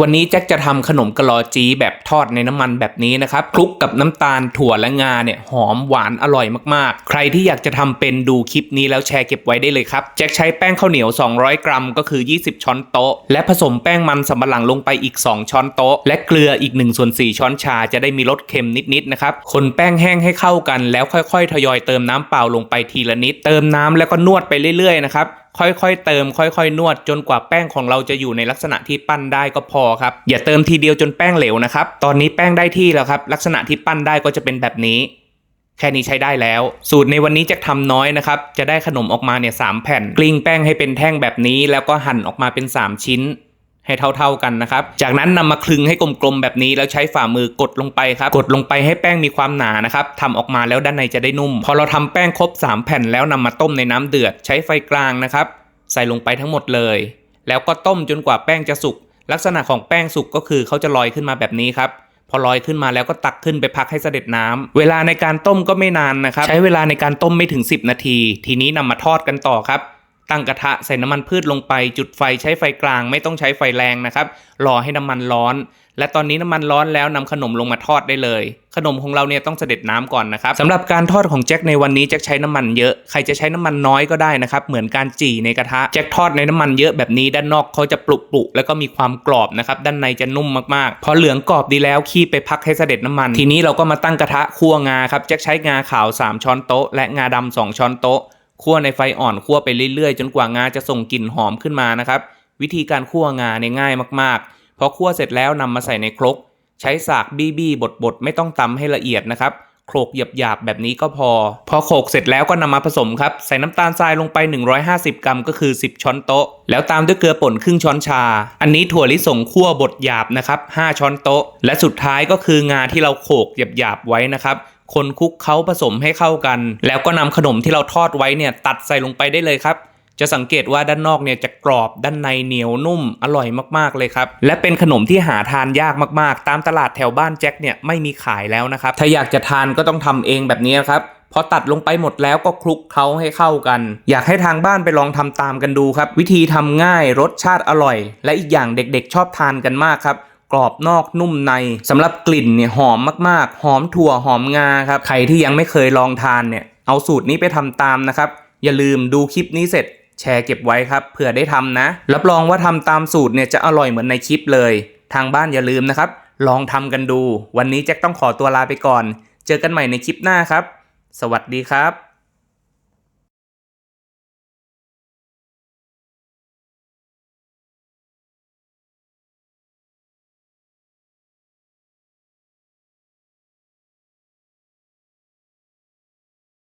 วันนี้แจ็คจะทำขนมกะลอจีแบบทอดในน้ำมันแบบนี้นะครับคลุกกับน้ำตาลถั่วและงาเนี่ยหอมหวานอร่อยมากๆ ใครที่อยากจะทำเป็นดูคลิปนี้แล้วแชร์เก็บไว้ได้เลยครับ แจ็คใช้แป้งข้าวเหนียว 200 กรัม ก็คือ 20 ช้อนโต๊ะ และผสมแป้งมันสำปะหลังลงไปอีก 2 ช้อนโต๊ะ และเกลืออีก1ส่วน4ช้อนชาจะได้มีรสเค็มนิดๆนะครับคนแป้งแห้งให้เข้ากันแล้วค่อยๆ ทยอยเติมน้ำเปล่าลงไปทีละนิด เติมน้ำแล้วก็นวดไปเรื่อยๆนะครับ ค่อยๆเติมค่อยๆ นวดจนกว่าแป้งของเราจะอยู่ในลักษณะที่ปั้นได้ก็พอครับ อย่าเติมทีเดียวจนแป้งเหลวนะครับ ตอนนี้แป้งได้ที่แล้วครับ ลักษณะที่ปั้นได้ก็จะเป็นแบบนี้ แค่นี้ใช้ได้แล้ว สูตรในวันนี้จะทำน้อยนะครับ จะได้ขนมออกมาเนี่ยสามแผ่น กลิ้งแป้งให้เป็นแท่งแบบนี้ แล้วก็หั่นออกมาเป็น 3 ชิ้น ให้เท่า ๆกันนะครับ จากนั้นนำมาคลึงให้กลมๆแบบนี้แล้วใช้ฝ่ามือกดลงไปครับ กดลงไปให้แป้งมีความหนานะครับทำออกมาแล้วด้านในจะได้นุ่ม พอเราทำแป้งครบ 3 แผ่นแล้วนำมาต้มในน้ำเดือด ใช้ไฟกลางนะครับ ใส่ลงไปทั้งหมดเลย แล้วก็ต้มจนกว่าแป้งจะสุก ลักษณะของแป้งสุกก็คือเขาจะลอยขึ้นมาแบบนี้ครับพอลอยขึ้นมาแล้วก็ตักขึ้นไปพักให้เสด็จน้ำเวลาในการต้มก็ไม่นานนะครับ ใช้เวลาในการต้มไม่ถึง 10 นาที ทีนี้นำมาทอดกันต่อครับ ตั้งกระทะใส่น้ำมันพืชลงไป จุดไฟใช้ไฟกลางไม่ต้องใช้ไฟแรงนะครับรอให้น้ำมันร้อน และตอนนี้น้ำมันร้อนแล้วนำขนมลงมาทอดได้เลย ขนมของเราเนี่ยต้องเสด็จน้ำก่อนนะครับสำหรับการทอดของแจ็คในวันนี้แจ็คใช้น้ำมันเยอะใครจะใช้น้ำมันน้อยก็ได้นะครับเหมือนการจี่ในกระทะแจ็คทอดในน้ำมันเยอะแบบนี้ด้านนอกเขาจะปลุกปลุกแล้วก็มีความกรอบนะครับด้านในจะนุ่มมากๆพอเหลืองกรอบดีแล้วขี้ไปพักให้เสด็จน้ำมัน ทีนี้เราก็มาตั้งกระทะคั่วงาครับแจ็คใช้งาขาว 3 ช้อนโต๊ะและงาดำ2ช้อนโต๊ะ คั่วในไฟอ่อนคั่วไปเรื่อยๆ จนกว่างาจะส่งกลิ่นหอมขึ้นมานะครับ วิธีการคั่วงาเนี่ยง่ายมากๆพอคั่วเสร็จแล้วนำมาใส่ในครก ใช้สากบี้บี้บดๆไม่ต้องตำให้ละเอียดนะครับโขลกหยาบๆแบบนี้ก็พอ พอโขลกเสร็จแล้วก็นำมาผสมครับ ใส่น้ำตาลทรายลงไป 150 กรัมก็คือ 10 ช้อนโต๊ะ แล้วตามด้วยเกลือป่นครึ่งช้อนชา อันนี้ถั่วลิสงคั่วบดหยาบนะครับ 5 ช้อนโต๊ะ และสุดท้ายก็คืองาที่เราโขลกหยาบๆไว้นะครับ คนคลุกเคล้าผสมให้เข้ากัน แล้วก็นำขนมที่เราทอดไว้เนี่ยตัดใส่ลงไปได้เลยครับ จะสังเกตว่าด้านนอกเนี่ยจะกรอบด้านในเหนียวนุ่มอร่อยมากๆเลยครับ และเป็นขนมที่หาทานยากมากๆ ตามตลาดแถวบ้านแจ็คเนี่ยไม่มีขายแล้วนะครับ ถ้าอยากจะทานก็ต้องทำเองแบบนี้ครับพอตัดลงไปหมดแล้วก็คลุกเคล้าให้เข้ากัน อยากให้ทางบ้านไปลองทำตามกันดูครับ วิธีทำง่ายรสชาติอร่อย และอีกอย่างเด็กๆ ชอบทานกันมากครับ กรอบนอกนุ่มในสำหรับกลิ่นเนี่ยหอมมากๆ หอมถั่วหอมงาครับใครที่ยังไม่เคยลองทานเนี่ยเอาสูตรนี้ไปทำตามนะครับ อย่าลืมดูคลิปนี้เสร็จแชร์เก็บไว้ครับเผื่อได้ทำนะ รับรองว่าทำตามสูตรเนี่ยจะอร่อยเหมือนในคลิปเลย ทางบ้านอย่าลืมนะครับ ลองทำกันดู วันนี้แจ็คต้องขอตัวลาไปก่อน เจอกันใหม่ในคลิปหน้าครับ สวัสดีครับ